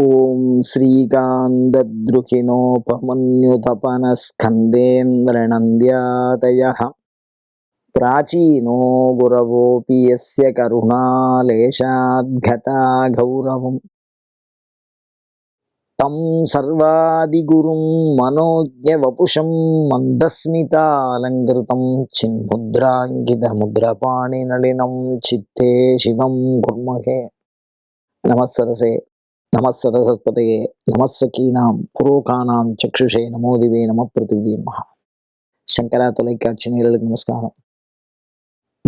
ॐ श्रीकान्तद्रुहिणोपमन्युतपनस्कन्देन्द्रनन्द्यातयः प्राचीनो गुरवोऽपि यस्य करुणालेशाद्गता गौरवम् तं सर्वादिगुरुं मनोज्ञवपुषं मन्दस्मितालङ्कृतं चिन्मुद्राङ्कितमुद्रपाणिनलिनं चित्ते शिवं कुर्महे नमः सरसे நமசதசத்பதையே நமசகீனாம் புரோகானாம் சக்ஷுஷே நமோதிவே நம பிருத்திவி மகா. சங்கரா தொலைக்காட்சி நேரலுக்கு நமஸ்காரம்.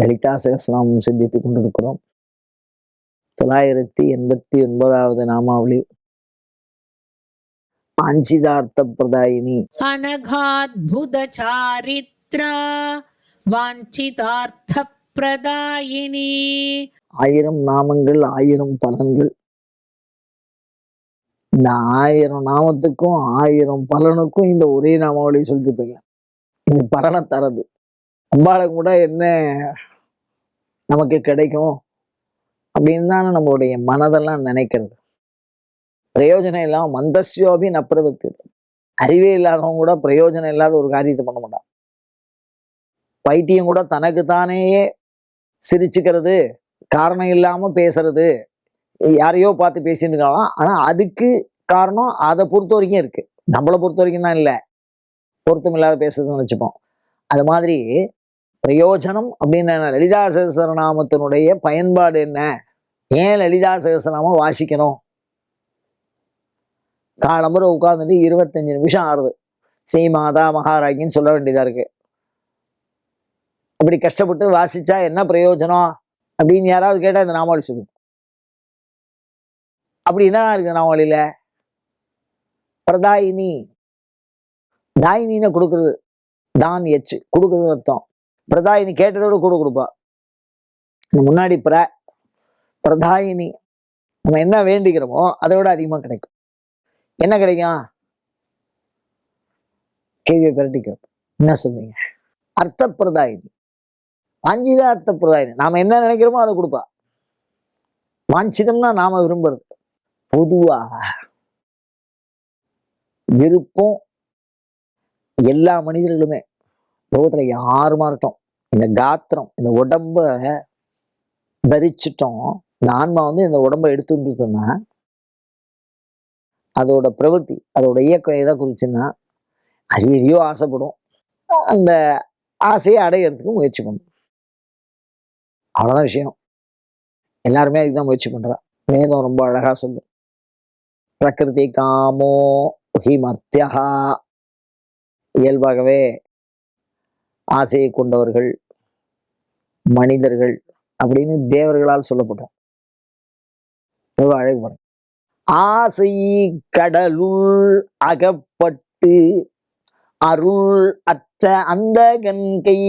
லலிதா சகசிரநாமம் சிந்தித்து கொண்டிருக்கிறோம். தொள்ளாயிரத்தி எண்பத்தி ஒன்பதாவது நாமாவளி. பாஞ்சிதார்த்த பிரதாயினி. அனகாத்புத சாரித்ரா வாஞ்சிதார்த்த பிரதாயினி. ஆயிரம் நாமங்கள் ஆயிரம் பலன்கள். இந்த ஆயிரம் நாமத்துக்கும் ஆயிரம் பலனுக்கும் இந்த ஒரே நாமாவளி சொல்லிட்டு போயிடலாம் இது பலனை தரது. அம்பாளை கூட என்ன நமக்கு கிடைக்கும் அப்படின்னு தானே நம்மளுடைய மனதெல்லாம் நினைக்கிறது. பிரயோஜனம் இல்லாம மந்தஸ்யோபி நப்பிரவர்த்தி அறிவே இல்லாதவங்க கூட பிரயோஜனம் இல்லாத ஒரு காரியத்தை பண்ண மாட்டான். பைத்தியம் கூட தனக்கு தானேயே சிரிச்சுக்கிறது காரணம் இல்லாம பேசுறது. யாரையோ பார்த்து பேசிட்டு இருக்கலாம் ஆனா அதுக்கு காரணம் அதை பொறுத்த வரைக்கும் இருக்கு. நம்மளை பொறுத்த வரைக்கும் தான் இல்லை. பொருத்தம் இல்லாத பேசுறதுன்னு வச்சுப்போம். அது மாதிரி பிரயோஜனம் அப்படின்னு என்ன? லலிதா சகசரநாமத்தினுடைய பயன்பாடு என்ன? ஏன் லலிதா சகசரநாமம் வாசிக்கணும்? காலம்புற உட்காந்துட்டு இருபத்தஞ்சு நிமிஷம் ஆறுது. செய் மாதா மகாராஜின்னு சொல்ல வேண்டியதாக இருக்கு. அப்படி கஷ்டப்பட்டு வாசிச்சா என்ன பிரயோஜனம்? அப்படின்னு யாராவது கேட்டால் இந்த நாமாவளி சொல்லுங்க. அப்படி என்ன இருக்குது நாமாவளியில பிரதாயினி. தாயினின்னு கொடுக்குறது தான் எச்சு கொடுக்குறது அர்த்தம். பிரதாயினி கேட்டதோட கூட கொடுப்பா. முன்னாடி பிர பிரதாயினி. நம்ம என்ன வேண்டிக்கிறோமோ அதை விட அதிகமா கிடைக்கும். என்ன கிடைக்கும்? கேள்வியை பிரட்டிக்கும் என்ன சொல்றீங்க? அர்த்த பிரதாயினி வாஞ்சிதா அர்த்த பிரதாயினி நாம என்ன நினைக்கிறோமோ அதை கொடுப்பா. வாஞ்சிதம்னா நாம விரும்புறது. பொதுவா விருப்பம் எல்லா மனிதர்களுமே. லோகத்துல யாருமா இருக்கட்டும் இந்த காத்திரம் இந்த உடம்ப தரிச்சிட்டோம் இந்த ஆன்மா வந்து இந்த உடம்ப எடுத்து வந்துட்டோம்னா அதோட பிரவர்த்தி அதோட இயக்கம் எதை குறிச்சுன்னா அது எதையோ ஆசைப்படும். அந்த ஆசையை அடையிறதுக்கு முயற்சி பண்ணும். அவ்வளோதான் விஷயம். எல்லாருமே அதுக்கு தான் முயற்சி பண்றா. வேதம் ரொம்ப அழகா சொல்லும். பிரகிருதி காமோ ஹிமர்த்தியா இயல்பாகவே ஆசையை கொண்டவர்கள் மனிதர்கள் அப்படின்னு தேவர்களால் சொல்லப்பட்டோம். ரொம்ப அழகு பாருங்க. ஆசை கடலுள் அகப்பட்டு அருள் அற்ற அந்த கங்கை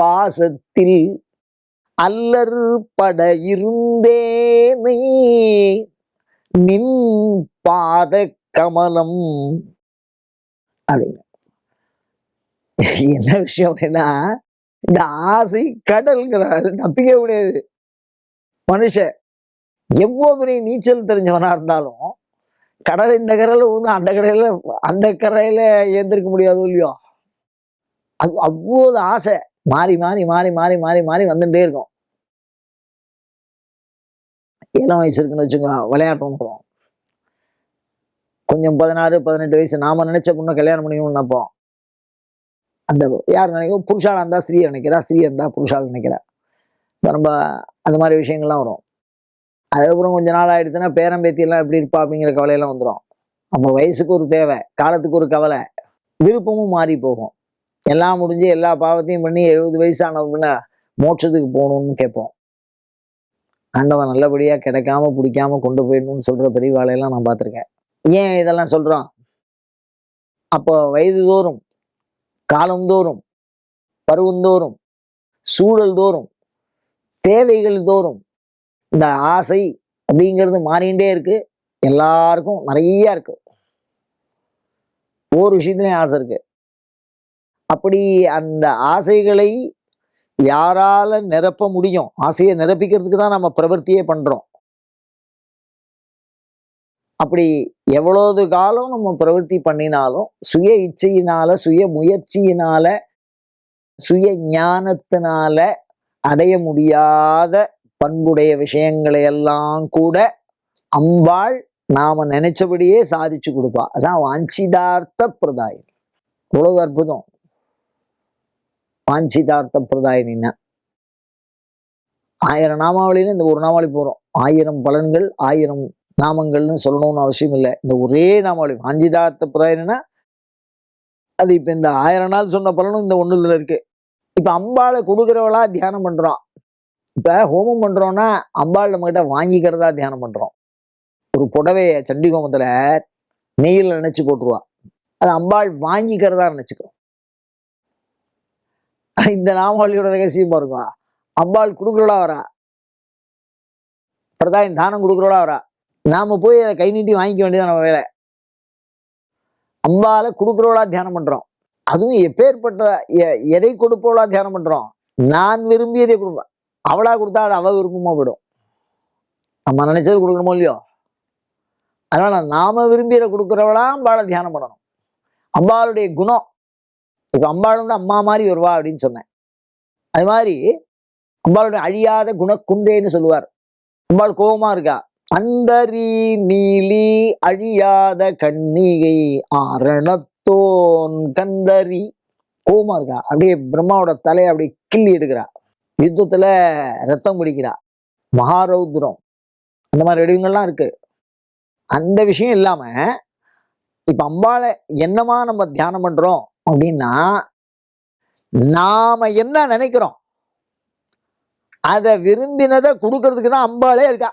பாசத்தில் அல்லர் பட இருந்தேனே நின் பாத கமலம் அப்படின்னு என்ன விஷயம் அப்படின்னா இந்த ஆசை கடல்ங்கிறாரு தப்பிக்க முடியாது மனுஷன் எவ்வளோ பெரிய நீச்சல் தெரிஞ்சவனா இருந்தாலும் கடல் இந்த கரையில் வந்து அந்த கடையில் அந்த கரையில் ஏந்திருக்க முடியாதோ இல்லையோ அது அவ்வளோ ஆசை. மாறி மாறி மாறி மாறி மாறி மாறி வந்துட்டே இருக்கும். ஏழாம் வயசு இருக்குன்னு வச்சுக்கோ விளையாட்டணும் போவோம் கொஞ்சம் பதினாறு பதினெட்டு வயசு நாம நினைச்ச பொண்ணை கல்யாணம் பண்ணிக்கணும்னு நினைப்போம். அந்த யார் நினைக்கும் புருஷாலா இருந்தா ஸ்ரீ நினைக்கிறா? ஸ்ரீ இருந்தா புருஷால் நினைக்கிறா? இப்ப நம்ம அந்த மாதிரி விஷயங்கள்லாம் வரும். அதுக்கப்புறம் கொஞ்ச நாள் ஆயிடுச்சுன்னா பேரம்பேத்தியெல்லாம் எப்படி இருப்பா அப்படிங்கிற கவலையெல்லாம் வந்துடும் அப்போ வயசுக்கு ஒரு தேவை காலத்துக்கு ஒரு கவலை விருப்பமும் மாறி போகும். எல்லாம் முடிஞ்சு எல்லா பாவத்தையும் பண்ணி எழுபது வயசான பின்ன மோட்சத்துக்கு போகணும்னு கேட்போம். ஆண்டவன் நல்லபடியா கிடைக்காம பிடிக்காம கொண்டு போயிடணும்னு சொல்ற பெரியவாளையெல்லாம் நான் பார்த்துருக்கேன். ஏன் இதெல்லாம் சொல்கிறோம் அப்போ வயது தோறும் காலந்தோறும் பருவந்தோறும் சூழல் தோறும் தேவைகள் தோறும் இந்த ஆசை அப்படிங்கிறது மாறிண்டே இருக்கு. எல்லாருக்கும் நிறைய இருக்கு. ஒவ்வொரு விஷயத்துலயும் ஆசை இருக்கு. அப்படி அந்த ஆசைகளை யாரால நிரப்ப முடியும்? ஆசையை நிரப்பிக்கிறதுக்கு தான் நம்ம பிரவர்த்தியே பண்றோம். அப்படி எவ்வளவு காலம் நம்ம பிரவர்த்தி பண்ணினாலும் சுய இச்சையினால சுய முயற்சியினால சுய ஞானத்தினால அடைய முடியாத பண்புடைய விஷயங்களை எல்லாம் கூட அம்பாள் நாம நினைச்சபடியே சாதிச்சு கொடுப்பா. அதான் வாஞ்சிதார்த்த பிரதாயம் இவ்வளவு அற்புதம். பாஞ்சிதார்த்த பிரதாயினா ஆயிரம் நாமாவளியில இந்த ஒரு நாமாவளி போறோம். ஆயிரம் பலன்கள் ஆயிரம் நாமங்கள்னு சொல்லணும்னு அவசியம் இல்லை. இந்த ஒரே நாமாவளி பாஞ்சிதார்த்த பிரதாயினா அது இப்ப இந்த ஆயிரம் நாள் சொன்ன பலனும் இந்த ஒண்ணுல இருக்கு. இப்ப அம்பாளை கொடுக்குறவளா தியானம் பண்றோம் இப்ப ஹோமம் பண்றோம்னா அம்பாள் நம்ம கிட்ட வாங்கிக்கிறதா தியானம் பண்றோம். ஒரு புடவைய சண்டி ஹோமத்துல நெய்யில் நினைச்சு போட்டுருவா. அது அம்பாள் வாங்கிக்கிறதா நினைச்சுக்கிறோம் இந்த நாமாவளியோட ரகசியம் இருக்கும் அம்பாள் கொடுக்குறவளா வரா. பிரதாயம் தானம் கொடுக்குறவளா வரா. நாம போய் அதை கை நீட்டி வாங்கிக்க வேண்டியதான் நம்ம வேலை. அம்பால கொடுக்குறவளா தியானம் பண்றோம். அதுவும் எப்பேற்பட்ட எ- எதை கொடுப்பவளா தியானம் பண்றோம். நான் விரும்பியதை கொடுப்பா. அவளா கொடுத்தா அது அவ விருப்பமா போயிடும். நம்ம நினைச்சது கொடுக்கணுமோ இல்லையோ? அதனால நாம விரும்பியதை கொடுக்குறவளா அம்பாளை தியானம் பண்ணணும். அம்பாளுடைய குணம் இப்போ அம்பாள் வந்து அம்மா மாதிரி வருவா அப்படின்னு சொன்னேன். அது மாதிரி அம்பாளுடைய அழியாத குணக்குன்றேன்னு சொல்லுவார். அம்பாள் கோபமா இருக்கா? அந்தரி நீலி அழியாத கண்ணிகை ஆரணத்தோன் கந்தரி. கோபமா இருக்கா? அப்படியே பிரம்மாவோட தலையை அப்படியே கிள்ளி எடுக்கிறா. யுத்தத்துல ரத்தம் குடிக்கிறா. மகாரௌத்ரம். அந்த மாதிரி வடிவங்கள்லாம் இருக்கு. அந்த விஷயம் இல்லாம இப்ப அம்பாளை என்னமா நம்ம தியானம் பண்றோம்? அப்படின்னா நாம என்ன நினைக்கிறோம்? அதை விரும்பினதை கொடுக்கறதுக்கு தான் அம்பாளே இருக்கா?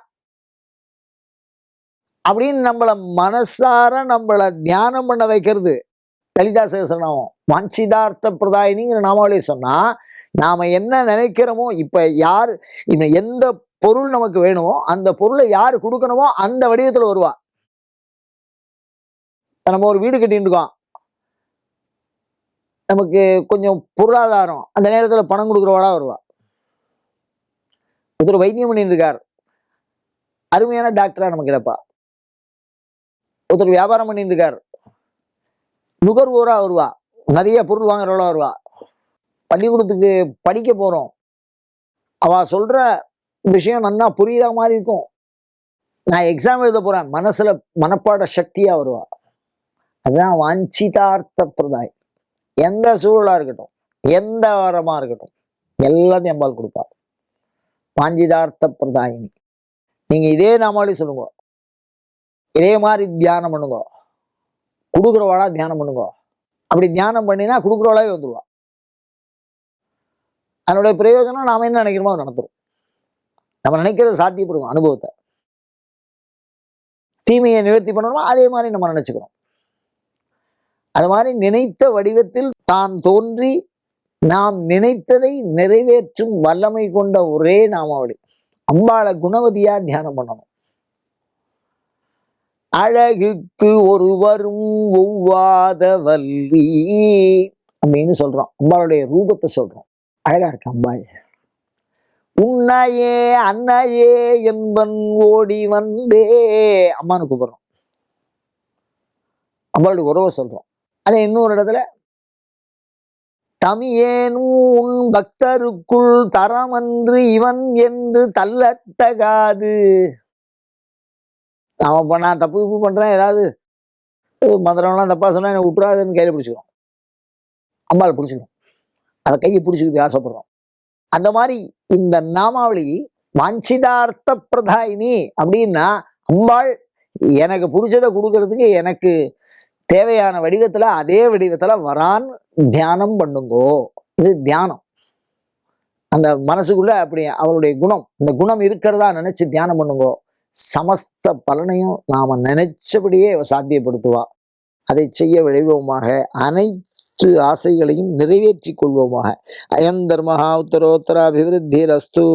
அப்படின்னு நம்மள மனசார நம்மள தியானம் பண்ண வைக்கிறது லலிதா சகசரநாமம் வாஞ்சிதார்த்த பிரதாயினிங்கிற நாமாவளே சொன்னா நாம என்ன நினைக்கிறோமோ இப்ப யார் இப்ப எந்த பொருள் நமக்கு வேணுமோ அந்த பொருளை யார் கொடுக்கணுமோ அந்த வடிவத்துல வருவா. நம்ம ஒரு வீடு கட்டிட்டு இருக்கோம். நமக்கு கொஞ்சம் பொருளாதாரம் அந்த நேரத்துல பணம் கொடுக்குறவளா வருவா. ஒருத்தர் வைத்தியம் பண்ணிட்டு இருக்கார் அருமையான டாக்டரா நமக்கு கிடப்பா. ஒருத்தர் வியாபாரம் பண்ணிட்டு இருக்கார் நுகர்வோரா வருவா. நிறைய பொருள் வாங்குறவளா வருவா. பள்ளிக்கூடத்துக்கு படிக்க போறோம். அவ சொல்ற விஷயம் நல்லா புரியுற மாதிரி இருக்கும். நான் எக்ஸாம் எழுத போறேன். மனசுல மனப்பாட சக்தியா வருவா. அதுதான் வாஞ்சிதார்த்த பிரதாய். எந்த சூழலா இருக்கட்டும் எந்த வரமா இருக்கட்டும் எல்லாத்தையும் அம்பாள் கொடுப்பா. பாஞ்சிதார்த்த பிரதாயினி. நீங்க இதே நாமாவளி சொல்லுங்க. இதே மாதிரி தியானம் பண்ணுங்க. கொடுக்குறவாளா தியானம் பண்ணுங்க. அப்படி தியானம் பண்ணினா கொடுக்குறவாளாவே வந்துடுவா அதனுடைய பிரயோஜனம் நாம என்ன நினைக்கிறோமோ அதை நடத்துறோம். நம்ம நினைக்கிறது சாத்தியப்படுவோம் அனுபவத்தை. தீமையை நிவர்த்தி பண்ணணுமோ அதே மாதிரி நம்ம நினச்சிக்கிறோம். அது மாதிரி நினைத்த வடிவத்தில் தான் தோன்றி நாம் நினைத்ததை நிறைவேற்றும் வல்லமை கொண்ட ஒரே நாமாவளி அம்பாளை குணவதியா தியானம் பண்ணணும். அழகுக்கு ஒருவரும் ஒவ்வாத வல்லி அப்படின்னு சொல்றோம். அம்பாளுடைய ரூபத்தை சொல்றோம். அழகா இருக்கு அம்பாள். உன்னையே அன்னையே என்பன் ஓடி வந்தே அம்மானு கூப்பிடுறோம். அம்பாளுடைய உறவை சொல்றோம். அதே இன்னொரு இடத்துல தமியேனும் உன் பக்தருக்குள் தரமன்று இவன் என்று தள்ளத்தகாது. நாம இப்ப நான் தப்பு தப்பு பண்றேன் ஏதாவது அஹ் மந்திரம்லாம் தப்பா சொன்னா என்ன விட்டுறாதுன்னு கையில பிடிச்சிக்கிறோம் அம்பாள் பிடிச்சிக்கிறோம் அதை கையை பிடிச்சிக்கிது ஆசைப்படுறோம். அந்த மாதிரி இந்த நாமாவளி வாஞ்சிதார்த்த பிரதாயினி அப்படின்னா அம்பாள் எனக்கு பிடிச்சதை கொடுக்கறதுக்கு எனக்கு தேவையான வடிவத்தில் அதே வடிவத்துல வரான் தியானம் பண்ணுங்கோ. இது தியானம். அந்த மனசுக்குள்ள அப்படி அவருடைய குணம் இந்த குணம் இருக்கிறதா நினைச்சு தியானம் பண்ணுங்கோ. சமஸ்த பலனையும் நாம நினைச்சபடியே சாத்தியப்படுத்துவா. அதை செய்ய விளைவோமாக அனைத்து ஆசைகளையும் நிறைவேற்றி கொள்வோமாக. அயம் தர்மஹா உத்தரோத்தர ரஸ்து